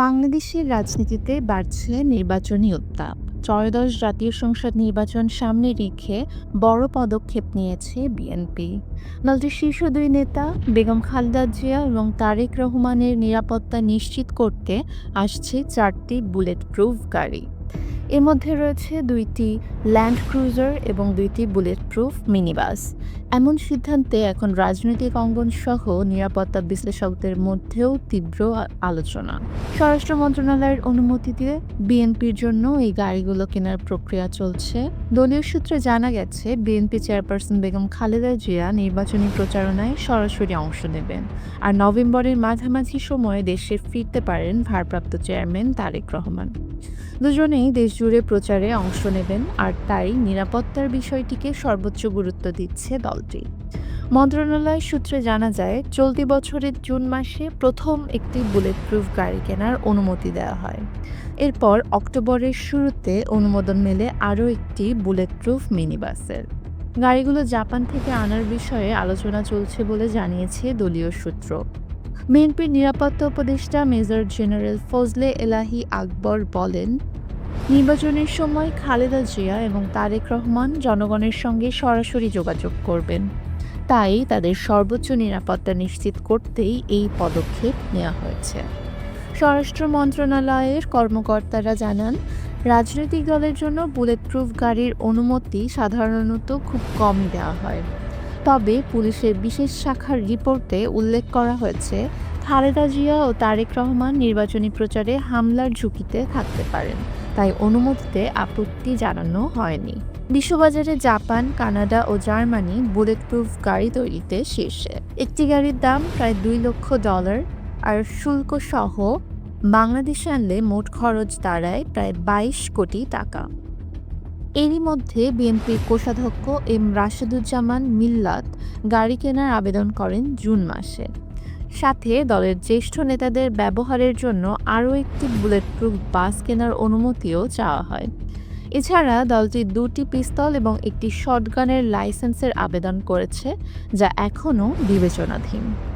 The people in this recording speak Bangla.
বাংলাদেশের রাজনীতিতে বাড়ছে নির্বাচনী উত্তাপ। ত্রয়োদশ জাতীয় সংসদ নির্বাচন সামনে রেখে বড় পদক্ষেপ নিয়েছে বিএনপি। দলটির শীর্ষ দুই নেতা বেগম খালেদা জিয়া এবং তারেক রহমানের নিরাপত্তা নিশ্চিত করতে আসছে চারটি বুলেট প্রুফ গাড়ি। এর মধ্যে রয়েছে দুইটি ল্যান্ড ক্রুজার এবং দুইটি বুলেট প্রুফ মিনিবাস। এমন সিদ্ধান্তে এখন রাজনৈতিক অঙ্গন সহ নিরাপত্তা বিশ্লেষকদের মধ্যেও তীব্র আলোচনা। স্বরাষ্ট্র মন্ত্রণালয়ের অনুমতি দিয়ে বিএনপির জন্য এই গাড়িগুলো কেনার প্রক্রিয়া চলছে। দলীয় সূত্রে জানা গেছে, বিএনপি চেয়ারপারসন বেগম খালেদা জিয়া নির্বাচনী প্রচারণায় সরাসরি অংশ নেবেন। আর নভেম্বরের মাঝামাঝি সময়ে দেশে ফিরতে পারেন ভারপ্রাপ্ত চেয়ারম্যান তারেক রহমান। দুজনেই দেশজুড়ে প্রচারে অংশ নেবেন আর তাই নিরাপত্তার বিষয়টিকে সর্বোচ্চ গুরুত্ব দিচ্ছে দলটি। মন্ত্রণালয় সূত্রে জানা যায়, চলতি বছরের জুন মাসে প্রথম একটি বুলেট প্রুফ গাড়ি কেনার অনুমতি দেওয়া হয়। এরপর অক্টোবরের শুরুতে অনুমোদন মেলে আরও একটি বুলেট প্রুফ মিনি বাসের গাড়িগুলো জাপান থেকে আনার বিষয়ে আলোচনা চলছে বলে জানিয়েছে দলীয় সূত্র। বিএনপির নিরাপত্তা উপদেষ্টা মেজর জেনারেল ফজলে এলাহি আকবর বলেন নির্বাচনের সময় খালেদা জিয়া এবং তারেক রহমান জনগণের সঙ্গে সরাসরি যোগাযোগ করবেন। তাই তাদের সর্বোচ্চ নিরাপত্তা নিশ্চিত করতেই এই পদক্ষেপ নেওয়া হয়েছে। স্বরাষ্ট্র মন্ত্রণালয়ের কর্মকর্তারা জানান, রাজনৈতিক দলের জন্য বুলেট প্রুফ গাড়ির অনুমতি সাধারণত খুব কম দেওয়া হয়। তবে পুলিশের বিশেষ শাখার রিপোর্টে উল্লেখ করা হয়েছে, খালেদা জিয়া ও তারেক রহমান নির্বাচনী প্রচারে হামলার ঝুঁকিতে থাকতে পারেন। তাই অনুমতিতে আপত্তি জানানো হয়নি। বিশ্ববাজারে জাপান, কানাডা ও জার্মানি বুলেট প্রুফ গাড়ি তৈরিতে শীর্ষে। একটি গাড়ির দাম প্রায় দুই লক্ষ ডলার আর শুল্ক সহ বাংলাদেশে আনলে মোট খরচ দাঁড়ায় প্রায় বাইশ কোটি টাকা। এরই মধ্যে বিএনপির কোষাধ্যক্ষ এম রাশেদুজ্জামান মিল্লাত গাড়ি কেনার আবেদন করেন জুন মাসে। সাথে দলের জ্যেষ্ঠ নেতাদের ব্যবহারের জন্য আরও একটি বুলেট প্রুফ বাস কেনার অনুমতিও চাওয়া হয়। এছাড়া দলটি দুটি পিস্তল এবং একটি শটগানের লাইসেন্সের আবেদন করেছে, যা এখনও বিবেচনাধীন।